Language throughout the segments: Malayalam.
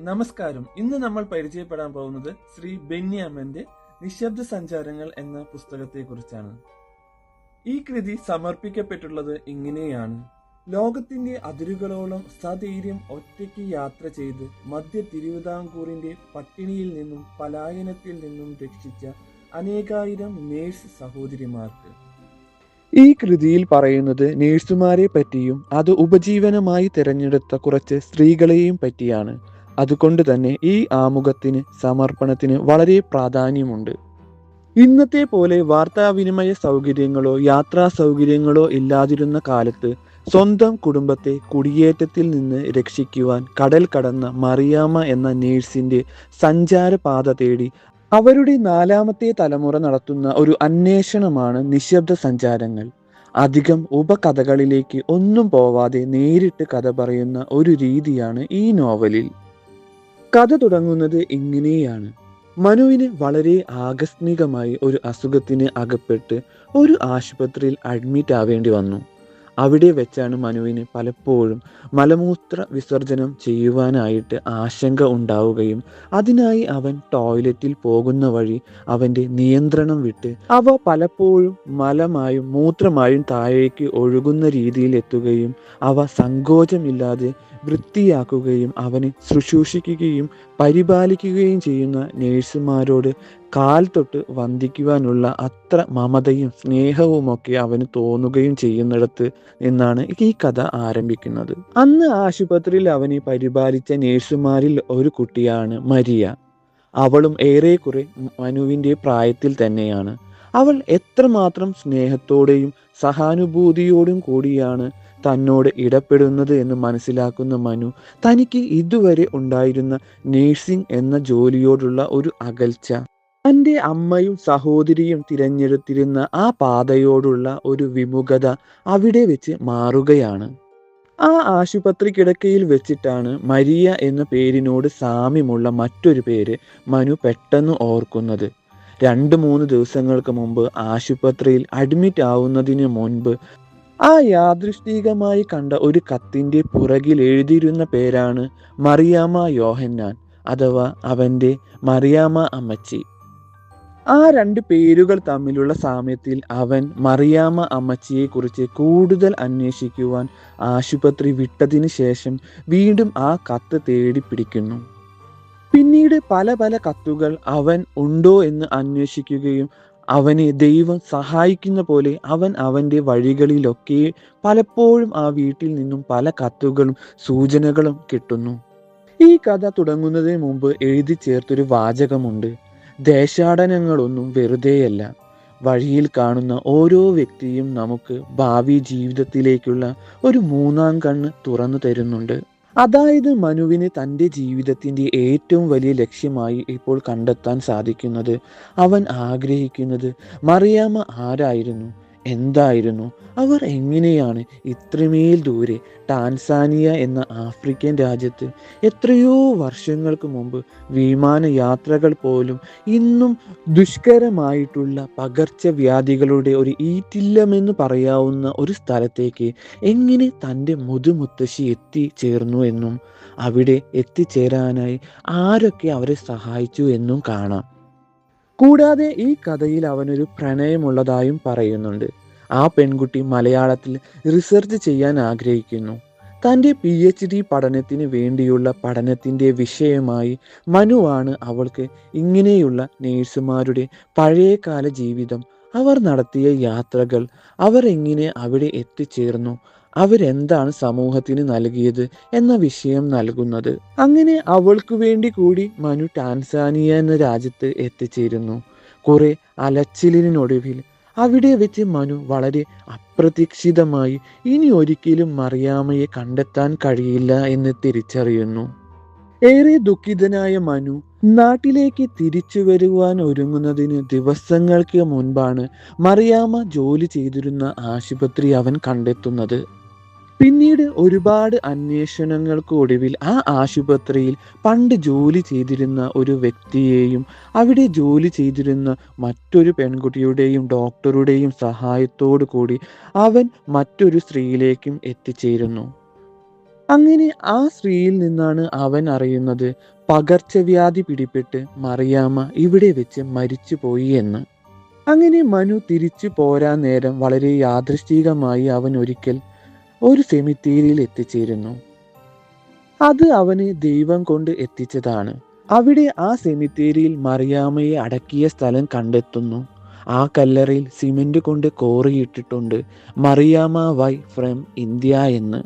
നമസ്കാരം. ഇന്ന് നമ്മൾ പരിചയപ്പെടാൻ പോകുന്നത് ശ്രീ ബെന്യാമന്റെ നിശബ്ദ സഞ്ചാരങ്ങൾ എന്ന പുസ്തകത്തെക്കുറിച്ചാണ്. ഈ കൃതി സമർപ്പിക്കപ്പെട്ടുള്ളത് ഇങ്ങനെയാണ്. ലോകത്തിന്റെ അതിരുകളോളം സധൈര്യം ഒറ്റയ്ക്ക് യാത്ര ചെയ്ത് മധ്യ തിരുവിതാംകൂറിന്റെ പട്ടിണിയിൽ നിന്നും പലായനത്തിൽ നിന്നും രക്ഷിച്ച അനേകായിരം നേഴ്സ് സഹോദരിമാർക്ക്. ഈ കൃതിയിൽ പറയുന്നത് നേഴ്സുമാരെ പറ്റിയും അത് ഉപജീവനമായി തിരഞ്ഞെടുത്ത കുറച്ച് സ്ത്രീകളെയും പറ്റിയാണ്. അതുകൊണ്ട് തന്നെ ഈ ആമുഖത്തിന് സമർപ്പണത്തിന് വളരെ പ്രാധാന്യമുണ്ട്. ഇന്നത്തെ പോലെ വാർത്താവിനിമയ സൗകര്യങ്ങളോ യാത്രാ സൗകര്യങ്ങളോ ഇല്ലാതിരുന്ന കാലത്ത് സ്വന്തം കുടുംബത്തെ കുടിയേറ്റത്തിൽ നിന്ന് രക്ഷിക്കുവാൻ കടൽ കടന്ന മറിയാമ്മ എന്ന നേഴ്സിന്റെ സഞ്ചാരപാത തേടി അവരുടെ നാലാമത്തെ തലമുറ നടത്തുന്ന ഒരു അന്വേഷണമാണ് നിശബ്ദ സഞ്ചാരങ്ങൾ. അധികം ഉപകഥകളിലേക്ക് ഒന്നും പോവാതെ നേരിട്ട് കഥ പറയുന്ന ഒരു രീതിയാണ് ഈ നോവലിൽ. കഥ തുടങ്ങുന്നത് ഇങ്ങനെയാണ് മനുവിന് വളരെ ആകസ്മികമായി ഒരു അസുഖത്തിന് അകപ്പെട്ട് ഒരു ആശുപത്രിയിൽ അഡ്മിറ്റ് ആവേണ്ടി വന്നു. അവിടെ വെച്ചാണ് മനുവിന് പലപ്പോഴും മലമൂത്ര വിസർജനം ചെയ്യുവാനായിട്ട് ആശങ്ക ഉണ്ടാവുകയും അതിനായി അവൻ ടോയ്ലറ്റിൽ പോകുന്ന വഴി അവന്റെ നിയന്ത്രണം വിട്ട് അവ പലപ്പോഴും മലമായും മൂത്രമായും താഴേക്ക് ഒഴുകുന്ന രീതിയിൽ എത്തുകയും അവ സങ്കോചമില്ലാതെ വൃത്തിയാക്കുകയും അവനെ ശുശ്രൂഷിക്കുകയും പരിപാലിക്കുകയും ചെയ്യുന്ന നേഴ്സുമാരോട് കാൽ തൊട്ട് വന്ദിക്കുവാനുള്ള അത്ര മമതയും സ്നേഹവുമൊക്കെ അവന് തോന്നുകയും ചെയ്യുന്നിടത്ത് നിന്നാണ് ഈ കഥ ആരംഭിക്കുന്നത്. അന്ന് ആശുപത്രിയിൽ അവനെ പരിപാലിച്ച നേഴ്സുമാരിൽ ഒരു കുട്ടിയാണ് മരിയ. അവളും ഏറെക്കുറെ മനുവിന്റെ പ്രായത്തിൽ തന്നെയാണ്. അവൾ എത്രമാത്രം സ്നേഹത്തോടെയും സഹാനുഭൂതിയോടും കൂടിയാണ് തന്നോട് ഇടപെടുന്നത് എന്ന് മനസ്സിലാക്കുന്ന മനു തനിക്ക് ഇതുവരെ ഉണ്ടായിരുന്ന നേഴ്സിംഗ് എന്ന ജോലിയോടുള്ള ഒരു അകൽച്ച. തന്റെ അമ്മയും സഹോദരിയും തിരഞ്ഞെടുത്തിരുന്ന ആ പാതയോടുള്ള ഒരു വിമുഖത അവിടെ വെച്ച് മാറുകയാണ്. ആ ആശുപത്രി കിടക്കയിൽ വെച്ചിട്ടാണ് മരിയ എന്ന പേരിനോട് സാമ്യമുള്ള മറ്റൊരു പേര് മനു പെട്ടെന്ന് ഓർക്കുന്നത്. രണ്ട് മൂന്ന് ദിവസങ്ങൾക്ക് മുമ്പ് ആശുപത്രിയിൽ അഡ്മിറ്റ് ആവുന്നതിന് മുൻപ് ആ യാദൃഷ്ടികമായി കണ്ട ഒരു കത്തിന്റെ പുറകിൽ എഴുതിയിരുന്ന പേരാണ് മറിയാമ യോഹന്നാൻ അഥവാ അവന്റെ മറിയാമ അമ്മച്ചി. ആ രണ്ട് പേരുകൾ തമ്മിലുള്ള സാമ്യത്തിൽ അവൻ മറിയാമ അമ്മച്ചിയെ കുറിച്ച് കൂടുതൽ അന്വേഷിക്കുവാൻ ആശുപത്രി വിട്ടതിന് ശേഷം വീണ്ടും ആ കത്ത് തേടി പിടിക്കുന്നു പിന്നീട് പല പല കത്തുകൾ അവൻ ഉണ്ടോ എന്ന് അന്വേഷിക്കുകയും അവനെ ദൈവം സഹായിക്കുന്ന പോലെ അവൻ അവന്റെ വഴികളിലൊക്കെ പലപ്പോഴും ആ വീട്ടിൽ നിന്നും പല കത്തുകളും സൂചനകളും കിട്ടുന്നു. ഈ കഥ തുടങ്ങുന്നതിന് മുമ്പ് എഴുതി ചേർത്തൊരു വാചകമുണ്ട്. ദേശാടനങ്ങളൊന്നും വെറുതെയല്ല. വഴിയിൽ കാണുന്ന ഓരോ വ്യക്തിയും നമുക്ക് ഭാവി ജീവിതത്തിലേക്കുള്ള ഒരു മൂന്നാം കണ്ണ് തുറന്നു തരുന്നുണ്ട്. അതായത് മനുവിന് തന്റെ ജീവിതത്തിന്റെ ഏറ്റവും വലിയ ലക്ഷ്യമായി ഇപ്പോൾ കണ്ടെത്താൻ സാധിക്കുന്നത് അവൻ ആഗ്രഹിക്കുന്നത് മറിയാമ്മ ആരായിരുന്നു? എന്തായിരുന്നു? അവർ എങ്ങനെയാണ് ഇത്രമേൽ ദൂരെ ടാൻസാനിയ എന്ന ആഫ്രിക്കൻ രാജ്യത്ത് എത്രയോ വർഷങ്ങൾക്ക് മുമ്പ് വിമാന യാത്രകൾ പോലും ഇന്നും ദുഷ്കരമായിട്ടുള്ള പകർച്ചവ്യാധികളുടെ ഒരു ഈറ്റില്ലമെന്ന് പറയാവുന്ന ഒരു സ്ഥലത്തേക്ക് എങ്ങനെ തന്റെ മുതുമുത്തശ്ശി എത്തിച്ചേർന്നു എന്നും അവിടെ എത്തിച്ചേരാനായി ആരൊക്കെ അവരെ സഹായിച്ചു എന്നും കാണാം. കൂടാതെ ഈ കഥയിൽ അവനൊരു പ്രണയമുള്ളതായും പറയുന്നുണ്ട്. ആ പെൺകുട്ടി മലയാളത്തിൽ റിസർച്ച് ചെയ്യാൻ ആഗ്രഹിക്കുന്നു. തന്റെ പി എച്ച് ഡി പഠനത്തിന് വേണ്ടിയുള്ള പഠനത്തിന്റെ വിഷയമായി മനുവാണ് അവൾക്ക് ഇങ്ങനെയുള്ള നേഴ്സുമാരുടെ പഴയകാല ജീവിതം. അവർ നടത്തിയ യാത്രകൾ അവർ എങ്ങനെ അവിടെ എത്തിച്ചേർന്നു അവരെന്താണ് സമൂഹത്തിന് നൽകിയത് എന്ന വിഷയം നൽകുന്നത്. അങ്ങനെ അവൾക്കു വേണ്ടി കൂടി മനു ടാൻസാനിയ എന്ന രാജ്യത്ത് എത്തിച്ചേരുന്നു. കുറെ അലച്ചിലിനൊടുവിൽ അവിടെ വെച്ച് മനു വളരെ അപ്രതീക്ഷിതമായി ഇനി ഒരിക്കലും മറിയാമയെ കണ്ടെത്താൻ കഴിയില്ല എന്ന് തിരിച്ചറിയുന്നു. ഏറെ ദുഃഖിതനായ മനു നാട്ടിലേക്ക് തിരിച്ചു വരുവാൻ ഒരുങ്ങുന്നതിന് ദിവസങ്ങൾക്ക് മുൻപാണ് മറിയാമ്മ ജോലി ചെയ്തിരുന്ന ആശുപത്രി അവൻ കണ്ടെത്തുന്നത്. പിന്നീട് ഒരുപാട് അന്വേഷണങ്ങൾക്ക് ഒടുവിൽ ആ ആശുപത്രിയിൽ പണ്ട് ജോലി ചെയ്തിരുന്ന ഒരു വ്യക്തിയെയും അവിടെ ജോലി ചെയ്തിരുന്ന മറ്റൊരു പെൺകുട്ടിയുടെയും ഡോക്ടറുടെയും സഹായത്തോടു കൂടി അവൻ മറ്റൊരു സ്ത്രീയിലേക്കും എത്തിച്ചേരുന്നു. അങ്ങനെ ആ സ്ത്രീയിൽ നിന്നാണ് അവൻ അറിയുന്നത് പകർച്ചവ്യാധി പിടിപെട്ട് മറിയാമ്മ ഇവിടെ വെച്ച് മരിച്ചു പോയി എന്ന്. അങ്ങനെ മനു തിരിച്ചു പോരാൻ നേരം വളരെ യാദൃശ്ചികമായി അവൻ ഒരിക്കൽ ഒരു സെമിത്തേരിയിൽ എത്തിച്ചേരുന്നു. അത് അവന് ദൈവം കൊണ്ട് എത്തിച്ചതാണ്. അവിടെ ആ സെമിത്തേരിയിൽ മറിയാമ്മയെ അടക്കിയ സ്ഥലം കണ്ടെത്തുന്നു. ആ കല്ലറയിൽ സിമെന്റ് കൊണ്ട് കോറിയിട്ടിട്ടുണ്ട് മറിയാമ വൈ ഫ്രം ഇന്ത്യ എന്ന്.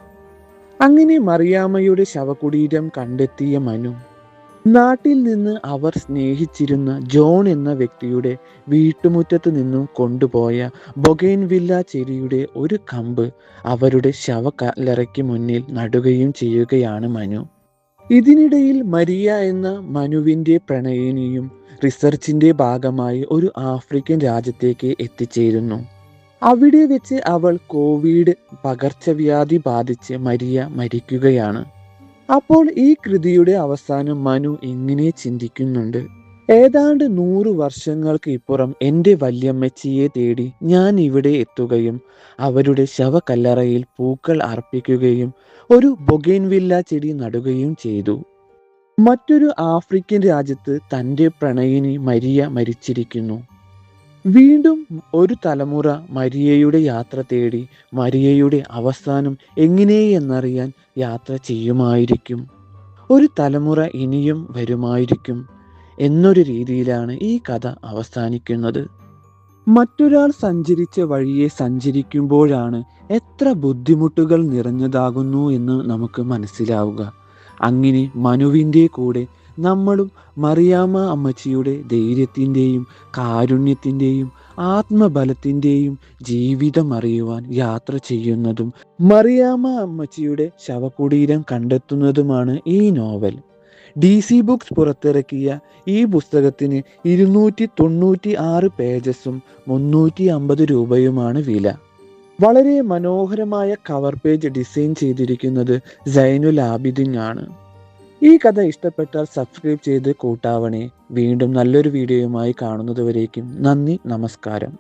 അങ്ങനെ മറിയാമ്മയുടെ ശവകുടീരം കണ്ടെത്തിയ മനു. നാട്ടിൽ നിന്ന് അവർ സ്നേഹിച്ചിരുന്ന ജോൺ എന്ന വ്യക്തിയുടെ വീട്ടുമുറ്റത്ത് നിന്നും കൊണ്ടുപോയ ബൊഗൈൻവില്ല ചെടിയുടെ ഒരു കമ്പ് അവരുടെ ശവകല്ലറയ്ക്ക് മുന്നിൽ നടുകയും ചെയ്യുകയാണ് മനു. ഇതിനിടയിൽ മരിയ എന്ന മനുവിന്റെ പ്രണയിനിയും റിസർച്ചിന്റെ ഭാഗമായി ഒരു ആഫ്രിക്കൻ രാജ്യത്തേക്ക് എത്തിച്ചേരുന്നു. അവിടെ വെച്ച് അവൾ കോവിഡ് പകർച്ചവ്യാധി ബാധിച്ച് മരിയ മരിക്കുകയാണ്. അപ്പോൾ ഈ കൃതിയുടെ അവസാനം മനു എങ്ങനെ ചിന്തിക്കുന്നുണ്ട്. ഏതാണ്ട് നൂറു വർഷങ്ങൾക്ക് ഇപ്പുറം എന്റെ വല്യമ്മച്ചിയെ തേടി ഞാൻ ഇവിടെ എത്തുകയും അവരുടെ ശവകല്ലറയിൽ പൂക്കൾ അർപ്പിക്കുകയും ഒരു ബൊഗേൻവില്ല ചെടി നടുകയും ചെയ്തു. മറ്റൊരു ആഫ്രിക്കൻ രാജ്യത്ത് തന്റെ പ്രണയിനി മരിയ മരിച്ചിരിക്കുന്നു. വീണ്ടും ഒരു തലമുറ മരിയയുടെ യാത്ര തേടി മരിയയുടെ അവസാനം എങ്ങനെയെന്നറിയാൻ യാത്ര ചെയ്യുമായിരിക്കും. ഒരു തലമുറ ഇനിയും വരുമായിരിക്കും എന്നൊരു രീതിയിലാണ് ഈ കഥ അവസാനിക്കുന്നത്. മറ്റൊരാൾ സഞ്ചരിച്ച വഴിയെ സഞ്ചരിക്കുമ്പോഴാണ് എത്ര ബുദ്ധിമുട്ടുകൾ നിറഞ്ഞതാകുന്നു എന്ന് നമുക്ക് മനസ്സിലാവുക. അങ്ങനെ മനുവിന്റെ കൂടെ നമ്മളും മറിയാമ്മ അമ്മച്ചിയുടെ ധൈര്യത്തിന്റെയും കാരുണ്യത്തിന്റെയും ആത്മബലത്തിന്റെയും ജീവിതം അറിയുവാൻ യാത്ര ചെയ്യുന്നതും മറിയാമ്മ അമ്മച്ചിയുടെ ശവകുടീരം കണ്ടെത്തുന്നതുമാണ് ഈ നോവൽ. ഡി സി ബുക്സ് പുറത്തിറക്കിയ ഈ പുസ്തകത്തിന് ഇരുന്നൂറ്റി തൊണ്ണൂറ്റി ആറ് പേജസും മുന്നൂറ്റി അമ്പത് രൂപയുമാണ് വില. വളരെ മനോഹരമായ കവർ പേജ് ഡിസൈൻ ചെയ്തിരിക്കുന്നത് സൈനുൽ ആബിദിൻ ആണ് ഈ കഥ ഇഷ്ടപ്പെട്ടാൽ സബ്സ്ക്രൈബ് ചെയ്ത് കൂട്ടാവണേ. വീണ്ടും നല്ലൊരു വീഡിയോയുമായി കാണുന്നതുവരേക്കും നന്ദി നമസ്കാരം.